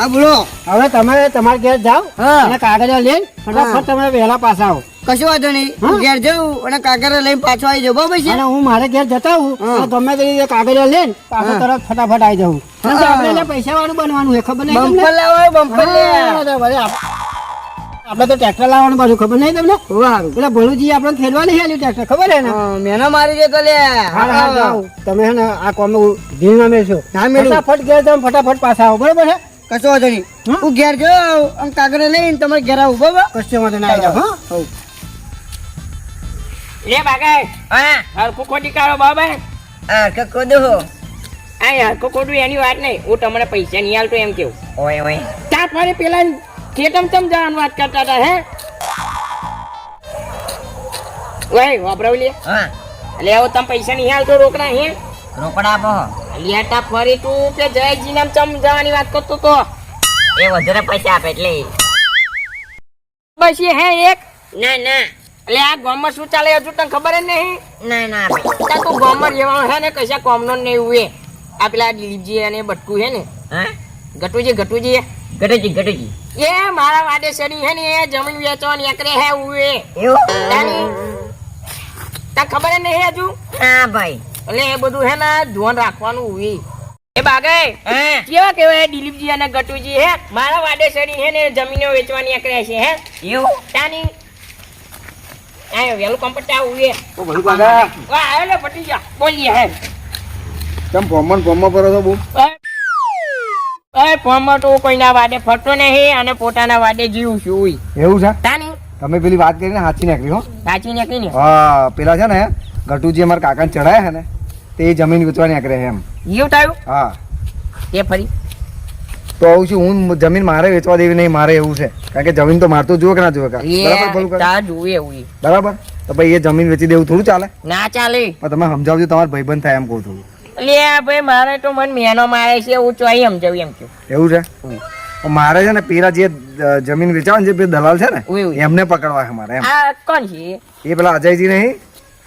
હા બોલો. હવે તમે તમારા ઘેર જાઓ. અને કાગળ લઈને ફટાફટ તમે વહેલા પાછા આવો. કશું વાંધો નહીં. હું ઘેર જાઉં અને કાગળ લઈને પાછો આવી જાવ બરાબર છે? અને હું મારે ઘેર જતા હું. ગમે તે રીતે કાગળ લઈને પાછો તરત ફટાફટ આવી જાઉં. આપણે એટલે પૈસા વાળું બનવાનું એ ખબર નહીં બમ્પર લાવો બમ્પર લે. તો વળી આપણે તો ટ્રેક્ટર લાવવાનું પાછું ખબર નહીં તમને? પેલા ભોલુજી આપણે ખેડવા નહીં આલ્યું ટ્રેક્ટર ખબર હે ને? મેનો મારી દે તો લે. હા હા તમે હે ને આ કોમ ધીમા મેળશો ના મેળવું. ફટાફટ ઘેર જાઓ ફટાફટ પાછા આવો બરોબર છે? કશો વાંધો નહીં. હું? ઘેર જાઉં અને કાગળ લઈને તમારે ઘેર આવું બરાબર? કશો વાંધો ના આવી જાઓ હા? લે બાગાય હા. હરખું ખોટી કાઢો બાબા હા કકો દો આ હરખું ખોટું એની વાત નહીં. હું તમને પૈસા નહીં આલતો એમ કેવું. ઓય ઓય. ત્યાં ફરી પેલા ખેતમ તમ જવાનું વાત કરતા હતા હે? ઓય વાપરાવ લે. હા. એટલે હવે તમે પૈસા નહીં આલતો રોકડા હે? રોકડા આપો લેટા ફરી તું કે જયજી નામ ચમ જવાની વાત કરતો તો? એ વધારે પૈસા આપે એટલે. બસ એ હે એક. ના ના. એટલે આ ગામમાં શું ચાલે હજુ તને ખબર જ નહીં? ના ના ત્યાં તું ગામમાં રહેવાનું હે ને કશા કોમનો નહીં ઉવે આ પેલા દિલીપજી અને બટકું હે ને. હા? ગટુજી ગટુજી. ગટુજી ગટુજી. એ મારા વાડે સડી હે ને એ જમીન વેચવાની એકરે હે ઉવે. એવું? તને? ખબર જ નહીં હજુ? હા ભાઈ. એટલે એ બધું હે ને ધ્યાન રાખવાનું હોય એ બાગે કેવા કેવા કેવાય દિલીપજી અને ગટુજી હે? મારા વાડે સડી હે ને જમીનો વેચવાની એકરે છે હે? એવું? તાની આયો વેલું કમ્પટા ઉએ ઓ ભલું બાગા વા આયો ને પટી જા બોલી હે તમ ભમન ફોર્મમાં પર છો બુ એ ફોર્મમાં તો કોઈના વાડે ફરતો નહીં અને પોતાના વાડે જીવું છું ઉઈ. એવું છે? તાની? તમે પેલી વાત કરીને સાચી નીકળી હો. સાચી નીકળી ને? હા પેલા છે ને ગટુજી અમારા કાકાને ચડાયા હે ને તે જમીન વેચવાની નીકળે એમ. એવું થયું હા. એ ફરી? તો આવું છું હું જમીન મારે વેચવા દેવી નહીં મારે એવું છે. કારણ કે જમીન તો મારતો જુએ કે ના જુએ બરાબર જુએ ઉઈ બરાબર? તો ભાઈ એ જમીન વેચી દેવું થોડું ચાલે? ના ચાલે. પણ તમે સમજાવજો તમારા ભાઈબંધ થાય એમ કહું છું. લે ભાઈ મારે તો મન મેનો મારે છે હું ચોઈ એમ જવું એમ છું એવું છે? મારે છે ને પેલા જે જમીન વેચાવે ને જે દલાલ છે ને. એમને પકડવા છે મારે એમ. કોણ છે એ પેલા અજયજી નહીં?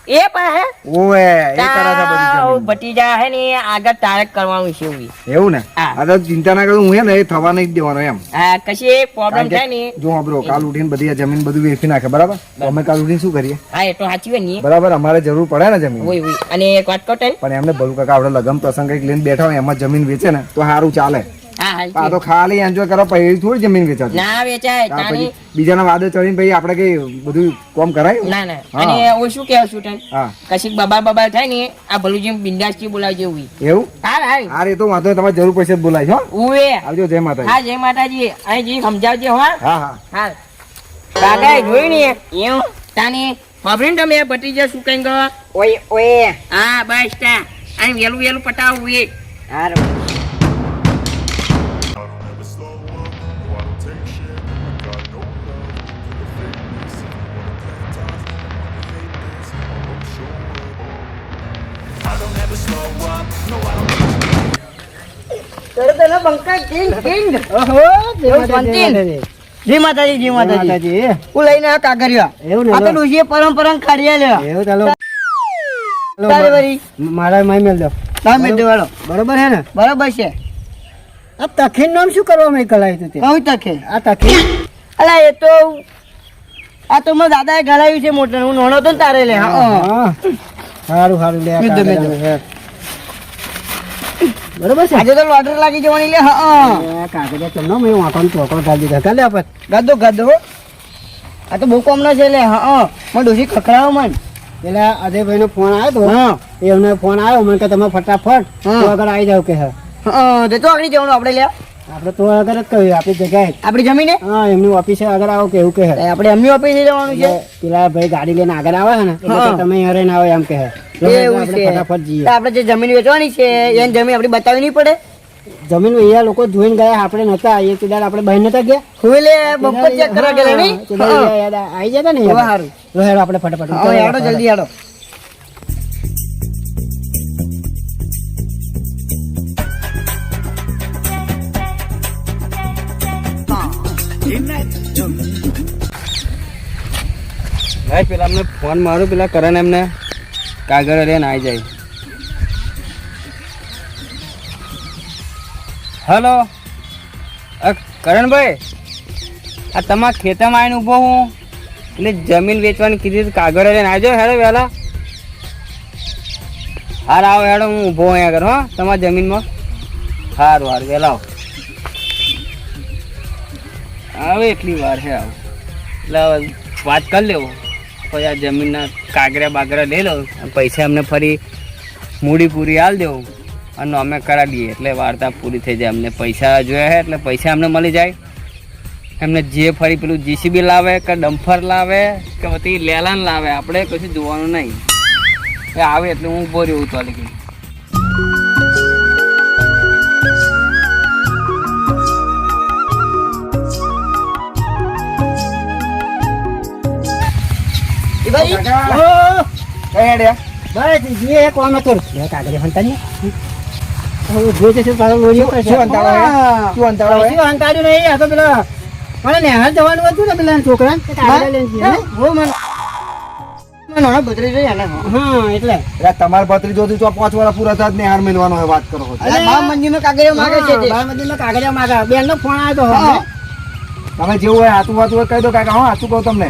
એ પાસે ઓએ એ છે બધી જમીન. હે ને આગળ તારક કરવાનું છે ઉઈ. એવું ને. આ તો ચિંતા ના કરું હું હે ને એ થવા નહીં દેવાનો એમ. હા કશી પ્રોબ્લેમ થાય ને જો બ્રો કાલ ઉઠીને બધી આ જમીન બધું વેચી નાખે બરાબર? અમે કાલ ઉઠીને શું કરીએ? હા એ તો સાચી હોય ને. બરાબર અમારે જરૂર પડે ને જમીન. ઓય ઓય અને એક વાત કહો પણ એમને ભલું કાકા આપણે લગન પ્રસંગ કંઈક લઈને બેઠા હોય એમાં જમીન વેચે ને તો સારું ચાલે. આ હા તો ખાલી એન્જોય કરવા પછી થોડી જમીન વેચાતી ના વેચાય પછી બીજાના વાદે ચડીને પછી આપણે કઈ બધું કોમ કરાય? ના ના. અને હું શું કહું છું તને? હા. કશીક બબા બબા થાય ને આ ભલું જેમ બિંદાસથી બોલાવજે ઉઈ. એવું? હા હા આ રે તો વાંધો તમારે જરૂર પડશે બોલાય છો ઉવે. આવજો જય માતાજી. હા જય માતાજી. અહીં જી સમજાવજે હો. હા હા. હા કાકા જોયું ને? એવું તાની ખબર તમે ભતીજા શું કઈ ગયો? ઓય ઓય. હા બસ તા. અહીં વેલું વેલું પટાવું એ હારું. તરત એનો બંકા કિંગ કિંગ ઓહો જય માતાજી, શાંતિ? માતાજી. જય માતાજી જય જય માતાજી. માતાજી. હું લઈને આવ્યો કાગરિયા. આ તો લો. પરંપરા ખાડિયા લ્યો એવું ચાલો. ચાલો, તારે મા- મારા માઈ મેલ દો. તમે દેવાળો બરોબર હે ને? બરાબર છે. આ તખીન નામ શું કરવા મેં કલાયું તું તકે આ તખીન? અલા એ તો આ તો મારા દાદાએ ઘડાવ્યું છે મોટર હું નાનો તો તારે લે હા. સારું સારું લે દો. બરોબર છે? આજે તો લોટરી લાગી જવાની લે હા કાગળિયા ચમનો મેં વાંકણ ચોકડો ગાળી દીધા. કાલે આપત ગદ્દો ગદ્દો. આ તો બહુ કોમનો છે લે હા મને ડોશી ખખડાવો મને. એટલે અજયભાઈ નો ફોન આવ્યો તો હા. એમને ફોન આવ્યો મને કે તમે ફટાફટ. તો આગળ આવી જાવ કે હે. તે આગળ જવાનું આપણે લે. આપણે તો આગળ જ કહ્યું આપણી જગ્યાએ. આપણી જમીને? હા એમની ઓફિસે આગળ આવો કે એવું કહે આપણે એમની ઓફિસે જવાનું છે. પેલા ભાઈ ગાડી લઈને આગળ આવે છે ને તમે અહીંયા રહીને આવો એમ કહે એવું છે. આપણે જે જમીન વેચવાની છે એની જમીન આપણે બતાવી નહીં પડે? જમીન અહીંયા લોકો જોઈને ગયા આપણે નતા એ કીધા આપણે બહાર નતા ગયા. હવે બપોર ચેક કરવા ગયેલા નહીં? હા, કીધા હા. યાદ આવી જતા ને હવે યાદ. હારું. આપણે ફટાફટ હા યાડો જલ્દી યાડો ભાઈ પેલા અમને ફોન મારું પેલા કરણ એમને. કાગળ લઈને આવી જાય. હલો? કરણભાઈ, આ તમારા ખેતરમાં આવીને ઊભો હું. એટલે જમીન વેચવાની કીધી કાગળ લઈને આવજો હેડો વહેલા. હાર આવો હેડો, હું ઊભો અહીંયા કરું હા, તમારા જમીનમાં. સારું સારું વહેલા આવો. આવે એટલી વાર છે આવું. એટલે વાત કરી લેવો. પછી આ જમીનના કાગરા બાગરા લઈ લો પૈસા અમને ફરી મૂડી પૂરી આલ દેવું. અને અમે કરા દઈએ, એટલે વાર્તા પૂરી થઈ જાય. અમને પૈસા જોયા છે એટલે પૈસા અમને મળી જાય. એમને જે ફરી પેલું જીસીબી લાવે કે ડમ્ફર લાવે કે પછી લેલાન લાવે, આપણે કશું જોવાનું નહીં. એ આવે એટલે હું ઊભો રહ્યો તો લગી તમારા ભત્રીજો થી તો પાંચ વાળા પૂરા થાય જ ને હાર મેળવાનો હોય વાત કરો છો. નો કાગળિયા માગે છે તે. બાર મંદિરનો કાગળિયા માગે. બેનનો ફોન આવ્યો. તમે જેવું હોય હાથું વાતું હોય કહી દો કાકા હા હાથું કહું તમને.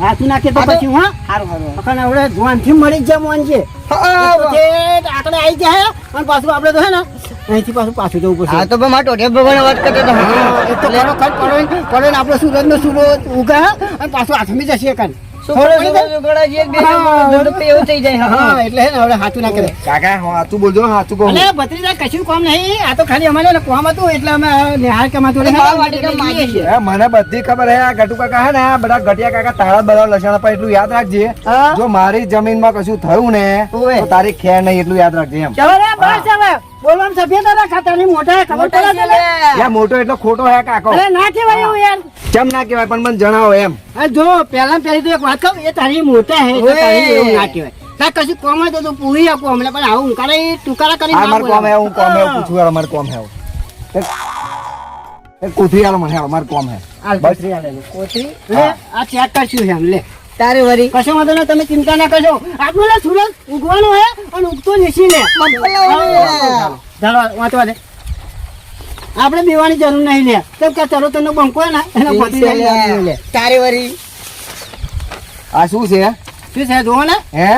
હાથું નાખે તો પછી હા હારું હારું અખણ હવે જોવાનથી મળી જ જાય મોન છે આકડે આવી જાય અને પાછું આપણે તો હે ને અહીંથી પાછું પાછું જવું પડશે. હા તો ભાઈ મારા ટોટિયા ભગવાન વાત કરતો હતો હા, એ તો ખરો ખર પડે પડે ને આપણે સુરતનો સુરત ઉગા અને પાછું હાથમી જશે કાન છોકરો છોકરો છોકરા જે બે જોડે તો એવું થઈ જાય. હા હા. એટલે હે ને હવે હાથું ના કરે. કાકા હા હાથું બોલજો હા હાથું કહું. અને ભત્રીજા કશું કામ નહીં. આ તો ખાલી અમારે ને કોમ હતું એટલે અમે નિહાર કે અમારે જોડે બાર વાટિકા માંગીએ છીએ. હે, મને બધી ખબર હે ગટુ કાકા હે ને બધા ઘટિયા કાકા તારા બધા લસણ પર એટલું યાદ રાખજે. જો મારી જમીનમાં કશું થયું ને. તારી ખેર નહીં એટલું યાદ રાખજે એમ. ચલો સભ્ય બસ હવે બોલવામાં સભ્યતા રાખા તને મોટા ખબર પડે છે. ને? મોટો એટલો ખોટો હે કાકો અરે ના કહેવાય એવું યાર કેમ ના કહેવાય પણ મને જણાવો એમ હા જો પહેલા પહેલી તો એક વાત કહું એ તારી મોટા હે તો તારી એવું ના કહેવાય તાર કશું કોમ હોય તો તું પૂરી આપો અમને પણ આવું ઉંકારા એ ટુકારા કરી આ કોમ હે હું કોમ હે પૂછું યાર અમારે કોમ હે. એક- એક આલો મને અમારે કોમ હે લે. આ ચેક કરશું છે લે. તારે વરી. કશો વાંધો ના તમે ચિંતા ના કરશો આપણું લે સુરજ ઉગવાનો હે અને ઉગતો નીચી ને. ચાલો વાંચવા દે. આપણે બેવાની જરૂર નહીં લે. કેમ કે ચલો તને બંકો ને એને પતી લે. તારે વરી. આ શું છે? શું છે જોવો ને. હે?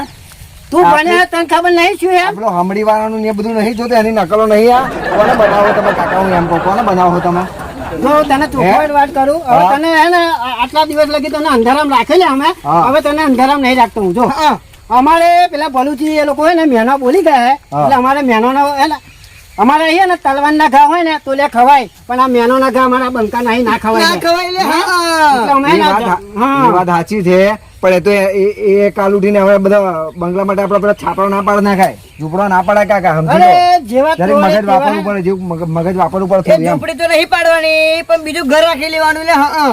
તું ભણે તને ખબર નહીં છું? એમ આપણો હમડી વાળાનું ને એ બધું નહીં જોતું એની નકલો નહીં આ. કોને બનાવો તમે કાકા હું એમ કહું કોને બનાવો તમે? જો તને ચોખ્ખો વાત કરું હવે તને હે ને આટલા દિવસ લગી તને અંધારામ રાખેલી અમે. હવે તને અંધારામ નહીં રાખતો હું જો. અમારે પેલા ભલુજી એ લોકો હે ને મેનો બોલી ગયા એટલે અમારે મહેનો હે ને અમારે અહીંયા ને તલવાર ના ઘા હોય ને તો લે ખવાય પણ આ મેનો ના ઘા અમારા બંકા નહીં ના ખવાય ના. ખવાય એટલે ના-. વાત સાચી છે. પણ એ તો એ- કાલ ઉઠીને હવે બધા બંગલા માટે આપણે બધા છાપરો ના પાડ નાખાય. ઝૂંપડો ના પાડે કાકા સમજી લો. જેવા મગજ વાપરવું. પડે જેવું મગજ વાપરવું પડે ઝૂંપડી તો નહીં પાડવાની પણ બીજું ઘર રાખી લેવાનું ને હા.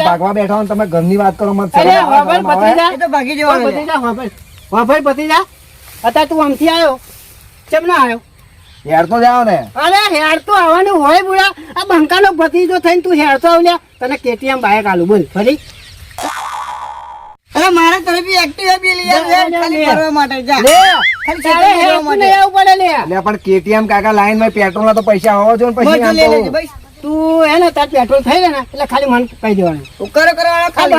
ભાગવા બેઠા હો તમે ઘરની વાત કરો મત. તો ભાગી જવાનું. વાપર ભત્રીજા. અત્યારે તું આમથી આવ્યો? કેમ ના આવ્યો? હેર તો જાવ ને. અરે હેર તો આવવાનું હોય બુડા. આ બંકાનો ભતીજો થઈને તું હેર તો આવલ્યા તને કેટીએમ બાઈક આલું બોલ ફરી. અરે મારા તરફી એક્ટિવા બી લઈ આવજે, લે, લે, ખાલી ફરવા માટે જા. લે. ખાલી પડે લે. પણ કેટીએમ કાકા લાઈનમાં પેટ્રોલ ના તો પૈસા હોવા જોઈએ ને પછી લઈ લેજે ભાઈ. તું હે ને તાર પેટ્રોલ થઈ જાય ને એટલે ખાલી મન કહી દેવાનું. તું કરો ખાલી.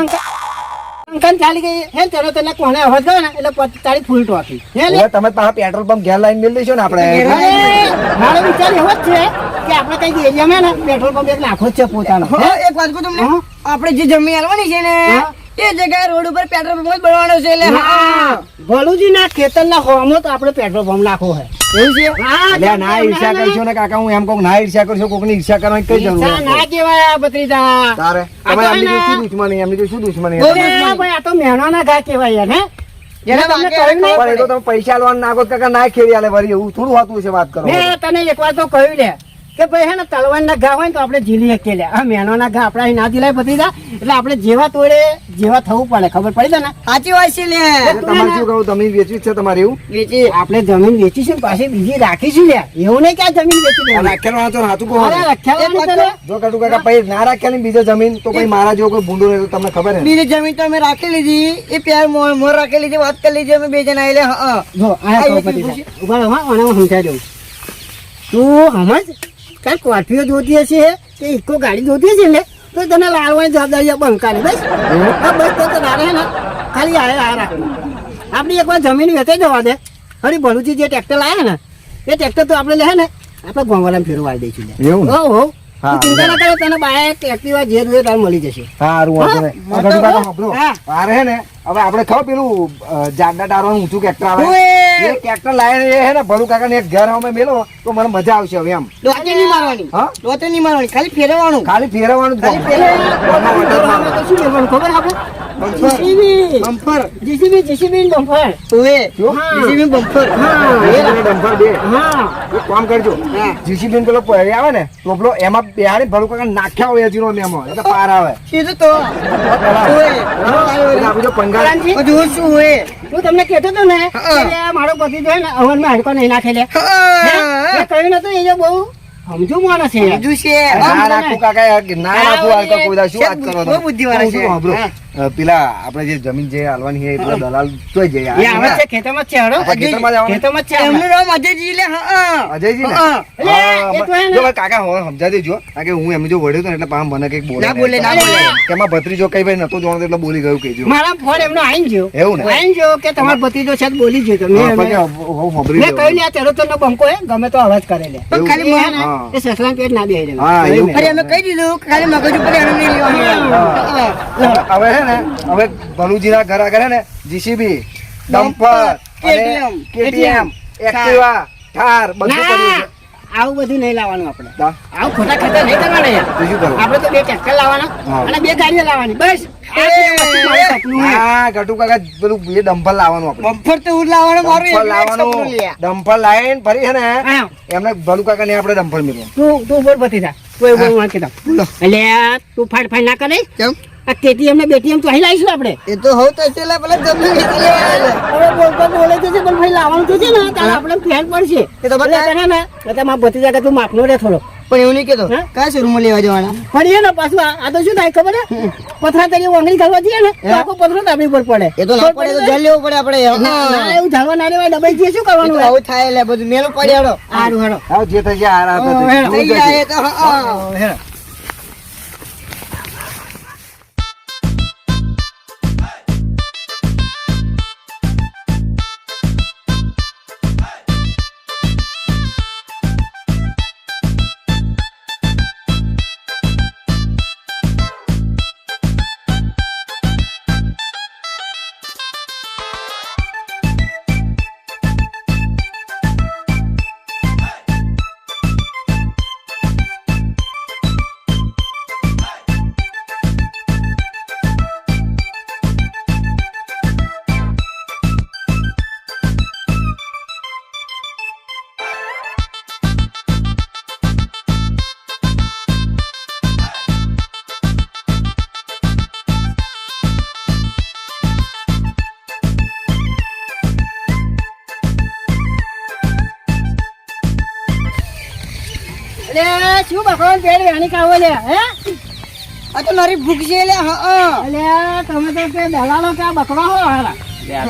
બંકા ચાલી ગઈ. હે ને તને કોને અવાજ ગયો ને એટલે પછી તારી ફૂલ ટોકી હે લે. તમે પાછા પેટ્રોલ પંપ ઘેર લાઈન મેળ ને આપણે. મારો વિચાર એવો જ છે કે આપણે કઈ એરિયામાં ને પેટ્રોલ પંપ એક નાખો જ છે પોતાનો. એક વાત કહું તમને? આપણે જે જમીન આલવાની છે ને. એ જગ્યાએ રોડ ઉપર પેટ્રોલ પંપ જ બનવાનો છે એટલે હા ભલુજી ના ખેતર ના હોમો તો આપણે પેટ્રોલ પંપ નાખો હે. એવું છે? એટલે ના ઈર્ષા કરશો ને કાકા હું એમ કહું ના ઈર્ષા કરશો કોકની ઈર્ષા કરવાની કઈ જરૂર ના કેવાય આ ભત્રીજા. તારે? તમે એમની શું દુશ્મની? એમની શું દુશ્મની? ભાઈ આ તો મહેણાના ઘા કેવાય ને હે જેને મેં તમને વાગે કહ્યું નહીં? પણ એ તો પૈસા લોન નાખો કાકા ના ખેડી આલે વળી એવું થોડું હોતું છે વાત કરો. તને એક વાર તો કહ્યું લે. કે ભાઈ હે ને તલવાર ના ઘા હોય ને તો આપણે ઝીલી શકીએ આ મહેનો ના ઘા આપણા ના ઝીલાય ભત્રીજા એટલે આપણે જેવા તોડે જેવા થવું પડે ખબર પડી ને સાચી વાત છે લે. તમારે શું કહું જમીન વેચવી છે તમારે એવું? વેચી. આપણે જમીન વેચીશું છે પાછી બીજી રાખીશું લે. એવું નહીં કે આ જમીન વેચી દે રાખેલો વાંચો ને હાચું કહો જો કટુ કાકા પછી ના રાખેલી બીજો જમીન તો પછી મારા જેવો કોઈ ભૂંડો નહીં તો તમને ખબર હે? બીજી જમીન તો અમે રાખી લીધી. એ પ્યાર મોર મોર રાખી લીધી વાત કરી લીધી અમે બે જણા એટલે હા જો આ તો. ઊભા રહો હા, અને હું સમજાવી દઉં. તું સમજ કાંઈ કોઠીઓ જોતી હશે? કે ઇકો ગાડી જોતી હશે ને? તો તને લાવવાની જવાબદારી બંકાની બસ. હા બસ તો તારે ને ખાલી આ આ રાખવું આપણી એકવાર જમીન વેચાઈ જવા દે. હરી ભરૂચી જે ટ્રેક્ટર લાવે ને એ ટ્રેક્ટર તો આપણે લે ને આપણે ગોંગલામાં ફેરવા દઈશું. એવું હો હો ચિંતા ના કરે તને બાઇક એક્ટિવા જે જોઈએ તારે મળી જશે. સારું વાંધો નહીં. ને. હવે આપણે ખબર પેલું જાડા ટારવાનું ઊંચું ટ્રેક્ટર આવે. એ ટ્રેક્ટર લાવીને એ હે ને ભલુ કાકા ને એક ઘર અમે મેલો તો મને મજા આવશે હવે એમ. લોટે નહીં મારવાની. હા? લોટે નહીં મારવાની. ખાલી ફેરવવાનું. ખાલી ફેરવવાનું ખાલી ફેરવવાનું. તો શું લેવાનું ખબર આપણે bumper. JCB. JCB JCB bumper. ઓએ જીસીબી બમ્પર. હા. જીસીબી ને બે. હા. એક કામ કરજો. જીસીબી પેલો પૈડી આવે ને તો એમાં બેહાડી ભલુ કાકા નાખ્યા હોય હજી નો એટલે પાર આવે. કીધું તો. ઓએ એટલે જો પંગાળ કરાનજી, બધું શું ઓએ હું તમને કહેતો હતો ને મારો પતિ જો ને હવનમાં હડકો નહીં નાખે લે. કહ્યું નતું એ બહુ સમજુ માણસ છે. ના રાખું કાકા ના રાખું કોઈ શું વાત કરો બુદ્ધિવાળા છે. પેલા આપણે જે જમીન જે હાલવાની છે પેલા દલાલ ચોય જઈ આવે છે ખેતરમાં છે હળો. ખેતરમાં જ ખેતરમાં છે એમનું નામ અજયજી લે હા અજયજી ને? તો જો ભાઈ કાકા હો સમજાવી દેજો કારણ કે હું એમ જો વળ્યો તો એટલે પામ મને કંઈક બોલે ના બોલે, ના બોલે. તેમાં ભત્રીજો કઈ ભાઈ નતો જોવાનો એટલે બોલી ગયું કેજો મારા ફોન એમનો આઈન ગયો. એવું ને? આઈન ગયો કે તમાર ભત્રીજો છે જ બોલી જો તમે મેં એમને- કહ્યું લેવાનું. ને આ બંકો હે ગમે તો અવાજ કરે લે. પણ ખાલી એ સસલાને પેટ ના બેહી એવું. અરે અમે કહી દીધું ખાલી મગજ ઉપર એનું નહીં લેવાનું. હવે હે ને હવે ભલુજીના ઘર આગળ ને JCB dumper KTM Activa Thar બધું પડ્યું છે. આવું બધું નહીં લાવવાનું આપણે. આવું ખોટા ખર્ચા નહીં કરવાના યાર. આપણે તો બે ટ્રેક્ટર લાવવાના અને બે ગાડીઓ લાવવાની બસ. છે. છે ને કરે કેમ? આ કેટીએમ ને બેટીએમ તો અહીં લાવીશું આપણે. એ તો હોવ તો છે ભલે જમીન. હવે બોલતો બોલે છે પણ ભાઈ લાવવાનું તો છે ને તારે આપણે ફેર પડશે. એ તો બતા. એટલે ને એટલે માં ભત્રીજા કે તું માપનો રે થોડો. પણ એવું નહીં કેતો? કયા શોરૂમમાં લેવા જવાના? પણ એ ને પાછું આ તો શું થાય ખબર હે પથરા તરીકે ઓંગળી ખાવા જઈએ ને તો આખો પથરો આપણી પર પડે. એ તો ના પડે તો જલ લેવું પડે આપણે. ના, ના, એવું ધારવા ના રેવાય દબાઈ જઈએ શું કરવાનું આવું થાય એટલે બધું મેલો પડે હેડો. હારું હારું હા જે થઈ જાય આ રાત થઈ જાય એ તો હા. હેરો. અલે શું બકવાન પેડ વેણી કાઢો લે હે? આ તો મારી ભૂખ છે લે હા લે તમે તો કે દલાલો કે બકરો હો હારા.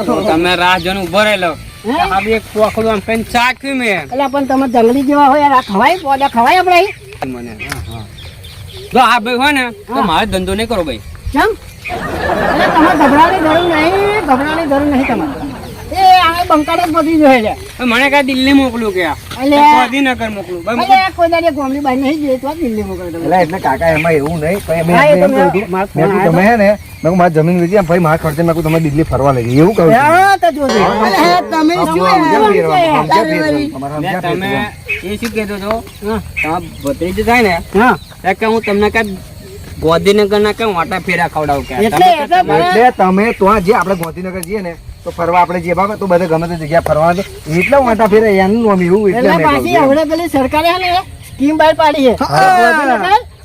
તો તમે રાહ જોઈને ઊભો રહેલો. હે? આ બી એક કોકડું આમ પેન ચાખ્યું મેં એટલે પણ તમે જંગલી જેવા હોય આ ખવાય પોદા ખવાય આપણે? મને હા, હા. જો આ ભાઈ હોય ને તો હા. મારે ધંધો નહીં કરો ભાઈ. કેમ? એટલે તમારે ગભરાની જરૂર નહીં ગભરાની જરૂર નહીં તમારે. આ છે મને કાંઈ દિલ્હી મોકલું કે ગાંધીનગર મોકલું. કોઈ દાડે ગોમડી બાઈ નહીં જોઈએ તો દિલ્હી મોકલે એટલે એટલે કાકા એમાં એવું નહીં. મેં તમે હે. ને મારી જમીન વેચી ભાઈ મારા ખર્ચે મેં તમે દિલ્હી ફરવા લઈ એવું કહ્યું છું. હા તો જોજો. અરે, તમે એ શું કહેતો છો ભત્રીજો થાય ને હા. કે હું તમને કાંઈ ગાંધીનગર ના કઈ વાટા ફેરા ખવડાવું કે એટલે તમે તો જે આપણે ગોધીનગર જઈએ ને તો ફરવા આપણે જે ભાવે તો બધે ગમે તે જગ્યા ફરવા તો એટલે વાંટા ફેરે એનું નામ એવું એટલે પાછી છું. હમણાં પેલી સરકારે હે ને સ્કીમ બહાર પાડી છે.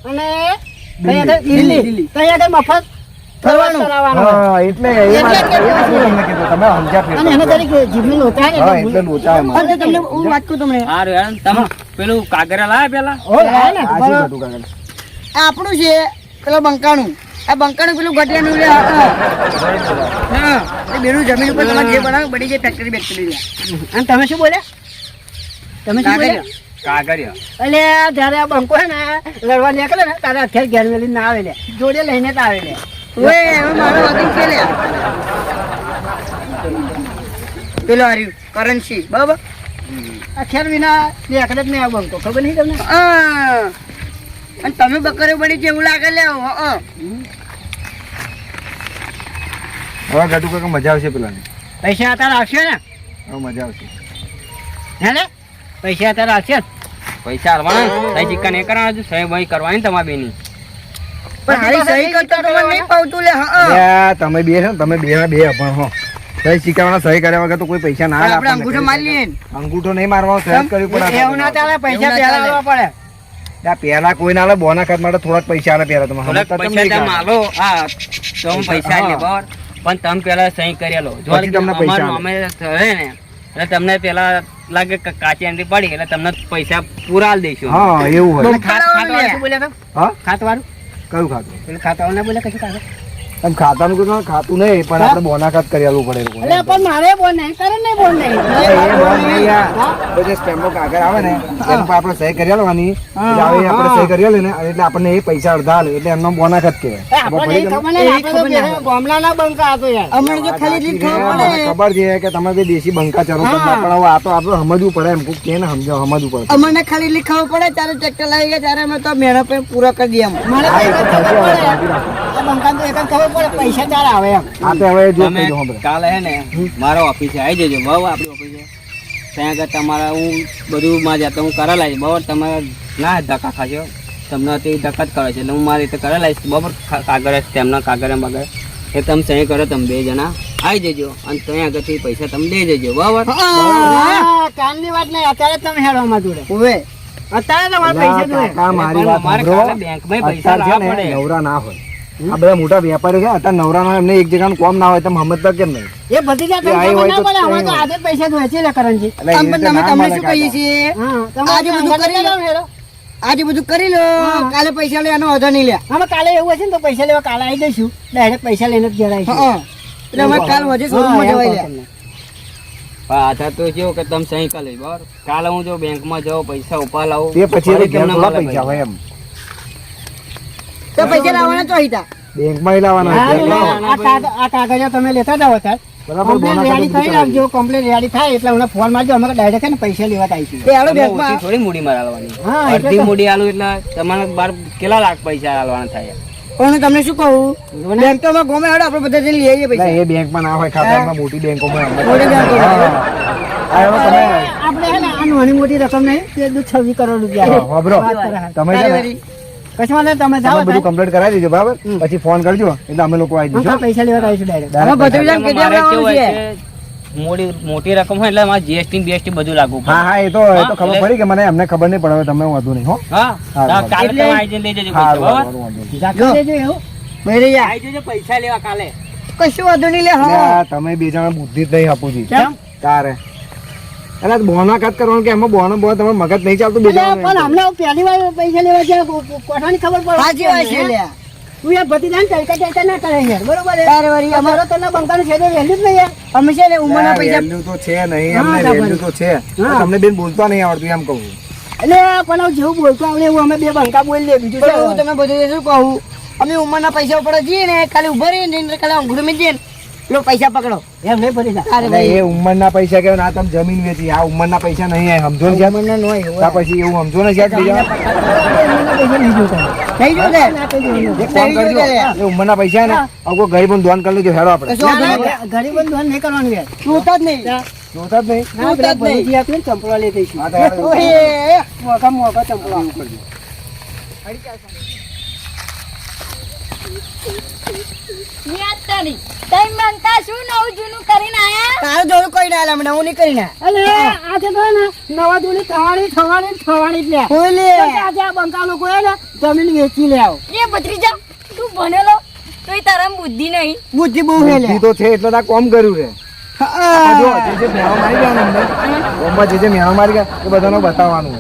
અને કઈ આગળ દિલ્હી. કઈ આગળ મફત આપણું છે પેલું બંકાણું. આ બંકાનું પેલું ગટિયાનું લે હા, એ બેનું જમીન ઉપર તમારે જે બનાવે બધી જે ફેક્ટરી બેક્ટરી લે. અને તમે શું બોલ્યા? તમે શું બોલ્યા કાગળિયો. એટલે જ્યારે આ બંકો હે ને લડવા નીકળે ને તારે અત્યારે ઘેર મેલી ના આવે લે. જોડે લઈને જ આવે લે. ઓએ હવે મારો વાગીન છે લે. પેલો હાર્યું કરન્સી બરાબર? અત્યાર વિના નીકળે જ નહીં આ બંકો. ખબર નહીં તમને? હા. અને તમે બકરે પડી જેવું લાગે લે હં. હવે ગટુ કાકા મજા આવશે પેલાની. પૈસા અત્યારે આવશે ને? હવે મજા આવશે. હે ને? પૈસા અત્યારે આવશે પૈસા હાલવાના સહી સિક્કા નહીં કરવાના હજુ સહી ભાઈ કરવાની તમારા બેની પણ હારી સહી કરતો તો મને નહીં પાવતું લે હં. અલ્યા, તમે બે છે તમે બે બે અભણ હો. સહી શીખવાના સહી કર્યા વગર તો કોઈ પૈસા ના આપણે અંગૂઠો મારી લઈએ અંગૂઠો નહીં મારવાનો સહી કરવી પડે. એવું ના ચાલે પૈસા પહેલા ચાલે. પડે. આ પેલા કોઈ ના આલે બોના ખાત માટે થોડાક પૈસા આલે પેલા તમે થોડાક પૈસા હા. તો હું પૈસા બરાબર. પણ તમે પેલા સહી કરેલો. જો તમને પૈસા અમારું અમે ને એટલે તમને પેલા લાગે કાચે આંટી પડી એટલે તમને પૈસા પૂરા દઈશું. હા એવું હોય. ખાત બોલ્યા કયું ખાતું પેલું ખાતવાળું ના બોલે કશું ખાતું એમ ખાતાનું કોઈ ખાતું નહીં પણ આપણે બોના ખાત કરી આલવું પડે એટલે પણ મારે બોન નહીં કરે નહીં બોલ નહીં. એ એ બોલ નહીં યાર. તો જે સ્ટેમ્પનો કાગળ આવે ને એમ પર આપણે સહી કરી આલવાની. એટલે આપણે સહી કરી આલે ને એટલે આપણને એ પૈસા અડધા આલે એટલે એમનો બોના ખાત એ કહેવાય આપણને એ ખબર છે કે તમે બે દેશી બંકા ચરો પણ આ તો આપણે સમજવું પડે એમ કોક કે ને સમજો સમજવું પડે. અમને ખાલી લીખાવું પડે ત્યારે ટ્રેક્ટર લાવી ગયા ત્યારે અમે તો મેળો પે પૂરો કરી દઈએ અમે. તો એક જ પૈસા ચાર આવે એમ. હવે જો તમે. કાલે હે ને મારો ઓફિસે આવી જજો. બહુ આપણી ઓફિસે ત્યાં આગળ તમારા હું બધું માં જાતે હું કરા લાવીશ બરાબર તમે ના ધક્કા ખાશો તમને તે ધક્કા જ કરે છે. એટલે હું મારી રીતે કરા લાવીશ બરાબર કાગળ તેમના કાગળ એમ એ તમે સહી કરો તમે બે જણા આવી જજો. અને ત્યાં આગળથી પૈસા તમે દઈ દેજો. બરાબર? કાલની વાત નહીં. અત્યારે તમે હેડવામાં જોડે. હવે અત્યારે તમારે પૈસા જોઈએ કાકા, મારી વાત બેંકમાં પૈસા ને, પડે. નવરા ના હોય. આ બધા મોટા વેપારી છે અત્યારે નવરા એમને એક જગ્યાનું કોમ ના હોય તમે સમજતા કેમ નહીં? એ બધી જાત આવી હોય ના તો પડે તો આજે પૈસા વેચી લે કરણજી. તમે તમને શું કહીએ છીએ? આજે બધું કરી લો. આજે બધું કરી લો. કાલે પૈસા લે એનો વાંધો નહીં લે. અમે કાલે એવું હશે ને તો પૈસા લેવા કાલે આવી જઈશું. ડાયરેક્ટ પૈસા લઈને જ ઘેર એટલે અમે કાલ વધે શોરૂમમાં જવાય લે. આધાર તો કેવું કે તમે સહી કાલે બરાબર? કાલે હું જો બેંકમાં જાઉં પૈસા ઉપા લાવું તે પછી તમને પૈસા હોય એમ. તો પૈસા લાવવાના તો હતા બેંકમાં લાવવાના. આ કાગ- કાગળિયા તમે લેતા જાવ અત્યારે. બરાબર, Complaint બોના ready ખાતું થઈ બધું રાખજો કમ્પ્લેટ રેડી થાય એટલે મને ફોન મારજો અમે ડાયરેક્ટ છે ને પૈસા લેવા જ આવીશું તે હાલો તમે બેંકમાં. ઓછી થોડી મૂડી મારવાની હા, એટલે અડધી તો. મૂડી આલું એટલે તમારે બાર કેટલા લાખ પૈસા આલવાના થાય? પણ હું તમને શું કહું? બેંક તો ગમે હાડો આપણે બધા જઈને લઈ આવીએ પૈસા એ બેંકમાં ના હોય ખાતામાં મોટી. હા, ને આ નાની મોટી રકમ નહીં તે દૂધ છવ્વીસ કરોડ રૂપિયા. વાપરો. તમે કશું તમે જાઓ બધું કમ્પ્લીટ કરાવી દેજો બરાબર? પછી ફોન કરજો એટલે અમે લોકો આવી જઈશું. પૈસા લેવા આવીશું ડાયરેક્ટ અમે ભત્રીજાને એમાં કેટલી મારે કેવું આવવાનું હોય છે? છે, મોટી મોટી રકમ હોય એટલે મારે જીએસટી બીએસટી બધું લાગુ હા હા એ તો એ તો ખબર પડી કે મને એમને ખબર નહીં પડે તમે વધુ નહીં હો. હા હા, હા, કાલે તમે આવી લઈ જજો હા પૈસા, વાંધો નહીં. એવું. મેરે યાર. જજો પૈસા લેવા કાલે. કશું વાંધો નહીં લે હા. તમે બે જણા બુદ્ધિ જ નહીં આપું કેમ? તારે. એટલે બોના કાત કરવાનું કે એમાં બોનો બો તમારે મગજ નહીં ચાલતું બે પણ હમણે પહેલી વાર પૈસા લેવા છે કોઠાની ખબર પડે. સાચી વાત છે તું યાર ભત્રીજાને ટલકા ટલકા ના કરે યાર બરોબર છે? તારે વળી અમારો તને બંકાનો છે તો વહેલું જ નહીં યાર અમે છે ને ઉંમરના પૈસા value તો છે નહીં અમને એમને તો છે. તમને બેન બોલતા નહીં આવડતું એમ કહું એટલે પણ જેવું બોલતું આવડે એવું અમે બે બંકા બોલી લે બીજું હું તમે બધું શું કહું? અમે ઉંમરના પૈસા ઉપર જઈએ ને ખાલી ઊભા રહીએ ને ખાલી અંગૂઠો મેં જઈએ ને પૈસા પકડો. એમ નહીં ભરી એ ઉંમરના પૈસા કહેવાય ને આ તમે જમીન વેચી આ ઉંમરના પૈસા નહીં સમજો ને ઉંમરના નો હોય પછી એવું સમજો ને સાહેબ બીજા? ઉંમરના પૈસા ને કોઈ દોન કરી લેજો હેડો આપણે. ગરીબ ધોન નહીં કરવાનું જોતા જ નહીં. જોતા જ નહીં? ચંપલા લઈ દઈશું ચંપલા. કરી તઈ મનતા શું નવું જૂનું કરીને આયા? તારું જોડું કોઈ ના હમણાં હું નહીં કરી અલે આજે તો ને નવા દોડી થવાની થવાની થવાની જ લે. હોય લે. કેમ કે આજે આ બંકા લોકો ને જમીન વેચી લે આવો. એ ભત્રીજા તું ભણેલો? તોય તારા બુદ્ધિ નહીં. બુદ્ધિ બહુ હે લે. બુદ્ધિ તો છે એટલે તો કોમ કર્યું છે. આ જો જે જે મેળો મારી ગયા ને અમને કોમમાં જે જે મેળો મારી ગયા એ બધાનો બતાવવાનું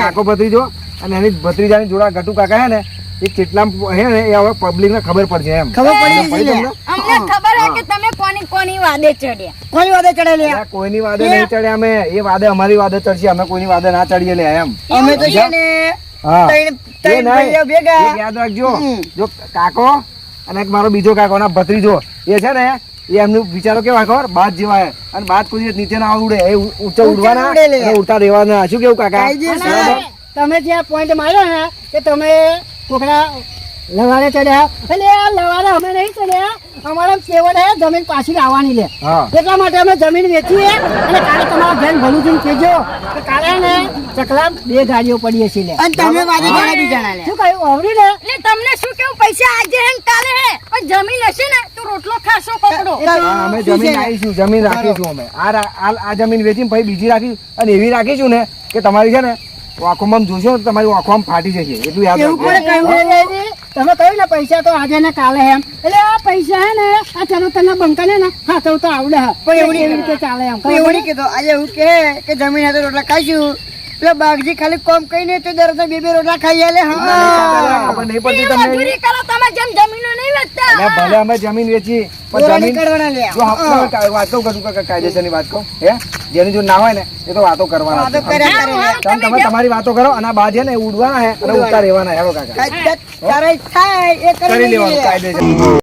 કાકો ભત્રીજો અને એની ભત્રીજાની જોડા ગટુ કાકા હે ને એ કેટલા હે ને એ હવે પબ્લિક ને ખબર પડશે એમ. ખબર પડી ગઈ અમને ખબર હે કે તમે કોની કોની વાદે ચડ્યા. કોની વાદે ચડેલી? કોઈની વાદે નહીં ચડ્યા અમે. એ વાદે અમારી વાદે ચડશે અમે કોઈની વાદે ના ચડીએ લે એમ. અમે તો છે ને હા. ભેગા. યાદ રાખજો. જો કાકો અને મારો બીજો કાકો ના ભત્રીજો. એ છે ને એ એમનું વિચારો કેવા ખબર? બાદ જેવા અને બાદ કોઈ નીચે ના ઉડે. એ ઊંચા ઉડવાના ઉડતા રહેવાના. શું કેવું કાકા? તમે જ્યાં પોઈન્ટ માર્યો ને કે તમે કોકના લવારે ચડ્યા. એટલે આ લવારે અમે નહીં ચડ્યા. અમારા કેવડ હે જમીન પાછી લાવવાની લે. એટલા માટે અમે જમીન વેચીએ. અને કાલે તમારા બેન ભલું થઈને કહેજો કે કાલે ને ચકલા બે ગાડીઓ પડીએ છીએ લે. અને તમે વાદે જણા લે. શું કહ્યું આવડી ને એટલે તમને શું કેવું? પૈસા આજે હે કાલે હે? પણ જમીન હશે ને તો રોટલો ખાશો કોકડો અમે જમીન લાવીશું જમીન રાખીશું અમે. આ આ આ જમીન વેચીને પછી બીજી રાખી અને એવી રાખીશું ને કે તમારી છે ને આંખોમાં જોશો ને તમારી આંખોમાં ફાટી જશે. એટલું યાદ એવું પણ તમે કહ્યું ને પૈસા તો આજે ને કાલે એમ. એટલે આ પૈસા હે ને આ ચાલો તને બંકાને ને હા તો આવડે પણ એવું એવી રીતે ચાલે એમ. પણ એવું નહીં કીધું આજે એવું કે કે જમીન હાથે રોટલા ખાઈશું. એટલે બાગજી ખાલી કોમ કહીને તો દર બે બે રોટલા ખાઈ લે હા. ખબર નહીં પડતી કરો તમે જેમ જમીનો નહીં અલ્યા, ભલે અમે જમીન વેચી પણ જમીન જો આપણે વાતો કરું કાકા કાયદેસરની વાત કહું હે? જેની જો ના હોય ને એ તો વાતો કરવાના. તમે તમે તમારી વાતો કરો અને આ બાદ છે ને ઉડવાના હે અને ઉડતા રહેવાના હેરો કાકા. તારે થાય એ કરી કરી લેવાનું કાયદેસર.